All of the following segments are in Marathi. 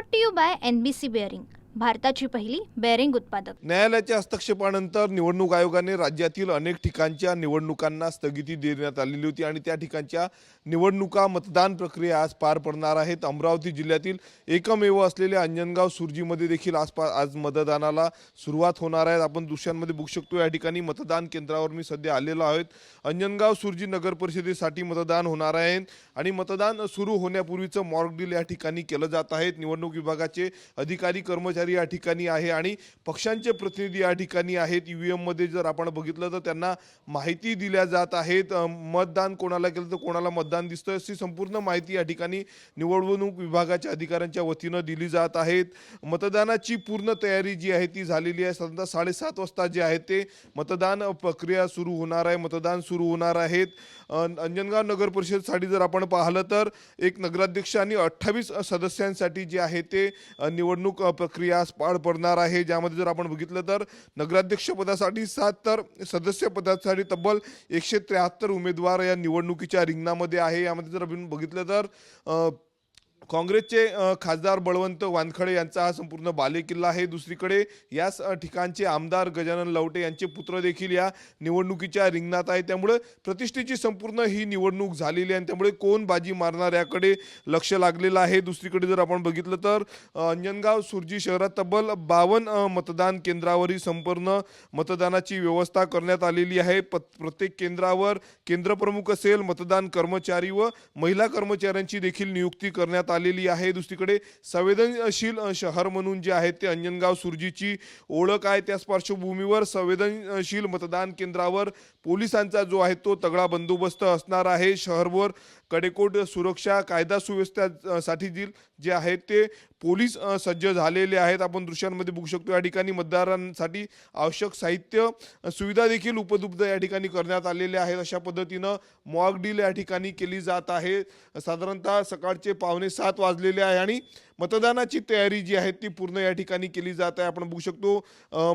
Brought to you by N B C bearing भारताची पहिली बेअरिंग उत्पादक. न्यायालयाच्या हस्तक्षेपानंतर निवडणूक आयोगाने राज्यातील अनेक ठिकाणच्या निवडणुकांना स्थगिती देण्यात आलेली होती आणि त्या ठिकाणच्या निवडणुका मतदान प्रक्रिया आज पार पडणार आहेत. अमरावती जिल्ह्यातील एकमेव असलेल्या अंजनगाव सुरजीमध्ये देखील आज पा आज मतदानाला सुरुवात होणार आहे. आपण दृश्यांमध्ये बघू शकतो या ठिकाणी मतदान केंद्रावर मी सध्या आलेलो आहेत. अंजनगाव सुरजी नगर परिषदेसाठी मतदान होणार आहे आणि मतदान सुरू होण्यापूर्वीचं मॉर्क डील या ठिकाणी केलं जात आहे. निवडणूक विभागाचे अधिकारी कर्मचारी या ठिकाणी आहे आणि पक्षांचे प्रतिनिधी या ठिकाणी आहेत. यू व्ही एममध्ये जर आपण बघितलं तर त्यांना माहिती दिल्या जात आहेत. मतदान कोणाला केलं तर कोणाला मतदान दिसतं अशी संपूर्ण माहिती या ठिकाणी निवडणूक विभागाच्या अधिकाऱ्यांच्या वतीनं दिली जात आहेत. मतदानाची पूर्ण तयारी जी आहे ती झालेली आहे. साधारणतः साडेसात वाजता जे आहे ते मतदान प्रक्रिया सुरू होणार आहे. मतदान सुरू होणार आहेत. अंजनगाव नगर परिषदसाठी जर आपण पाहिलं तर एक नगराध्यक्ष आणि अठ्ठावीस सदस्यांसाठी जे आहे ते निवडणूक प्रक्रिया आज पार पडणार आहे. ज्यामध्ये जर आपण बघितलं तर नगराध्यक्षपदासाठी सात तर सदस्य पदासाठी तब्बल एकशे त्र्याहत्तर उमेदवार या निवडणुकीच्या रिंगणामध्ये आहे. यामध्ये जर आपण बघितलं तर काँग्रेसचे खासदार बळवंत वानखडे यांचा हा संपूर्ण बालेकिल्ला आहे. दुसरीकडे याच ठिकाणचे आमदार गजानन लवटे यांचे पुत्र देखील या निवडणुकीच्या रिंगणात आहे. त्यामुळे प्रतिष्ठेची संपूर्ण ही निवडणूक झालेली आहे आणि त्यामुळे कोण बाजी मारणार याकडे लक्ष लागलेलं आहे. दुसरीकडे जर आपण बघितलं तर अंजनगाव सुरजी शहरात तब्बल बावन्न मतदान केंद्रावरही संपूर्ण मतदानाची व्यवस्था करण्यात आलेली आहे. प्रत्येक केंद्रावर केंद्रप्रमुख असेल मतदान कर्मचारी व महिला कर्मचाऱ्यांची देखील नियुक्ती करण्यात आलेली आहे. दुसरीकडे संवेदनशील शहर म्हणून जे आहे ते अंजनगाव सुरजीची ओळख आहे. त्याच पार्श्वभूमीवर संवेदनशील मतदान केंद्रावर पोलिसांचा जो आहे तो तगडा बंदोबस्त असणार आहे. शहरवर कडेकोट सुरक्षा कायदा सुव्यवस्थासाठी जी जे आहेत ते पोलीस सज्ज झालेले आहेत. आपण दृश्यांमध्ये बघू शकतो या ठिकाणी मतदारांसाठी आवश्यक साहित्य सुविधा देखील उपलब्ध या ठिकाणी करण्यात आलेल्या आहेत. अशा पद्धतीनं मॉक डील या ठिकाणी केली जात आहे. साधारणतः सकाळचे पावणे सात वाजलेले आहे आणि मतदानाची तयारी जी आहे ती पूर्ण या ठिकाणी केली जात आहे. आपण बघू शकतो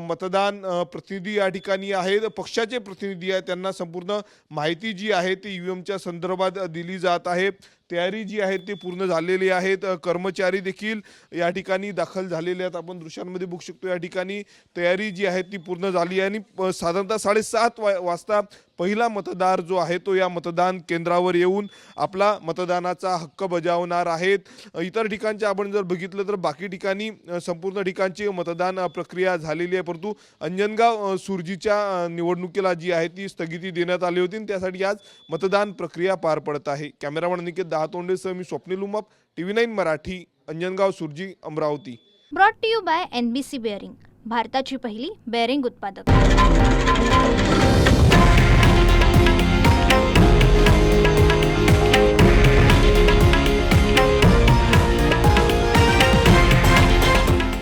मतदान प्रतिनिधी या ठिकाणी आहेत पक्षाचे प्रतिनिधी आहेत. त्यांना संपूर्ण माहिती जी आहे ती ईव्हीएमच्या संदर्भात दिली जात आहे. तयारी जी आहे ती पूर्ण झालेली आहेत. कर्मचारी देखील या ठिकाणी दाखल झालेले आहेत. आपण दृश्यांमध्ये बघू शकतो या ठिकाणी तयारी जी आहे ती पूर्ण झाली आहे. आणि प- साधारणतः साडेसात वा वाजता पहिला मतदार जो आहे तो या मतदान केंद्रावर येऊन आपला मतदानाचा हक्क बजावणार आहेत. इतर ठिकाणच्या आपण जर बघितलं तर बाकी ठिकाणी संपूर्ण ठिकाणची मतदान प्रक्रिया झालेली आहे. परंतु अंजनगाव सुरजीच्या निवडणुकीला जी आहे ती स्थगिती देण्यात आली होती आणि त्यासाठी आज मतदान प्रक्रिया पार पडत आहे. कॅमेरामन निकेत दहातोंडेसह मी Swapnil Umap T V nine Marathi Anjangaon Surji Amravati. Brought to you by N B C bearing भारताची पहिली बेअरिंग उत्पादक.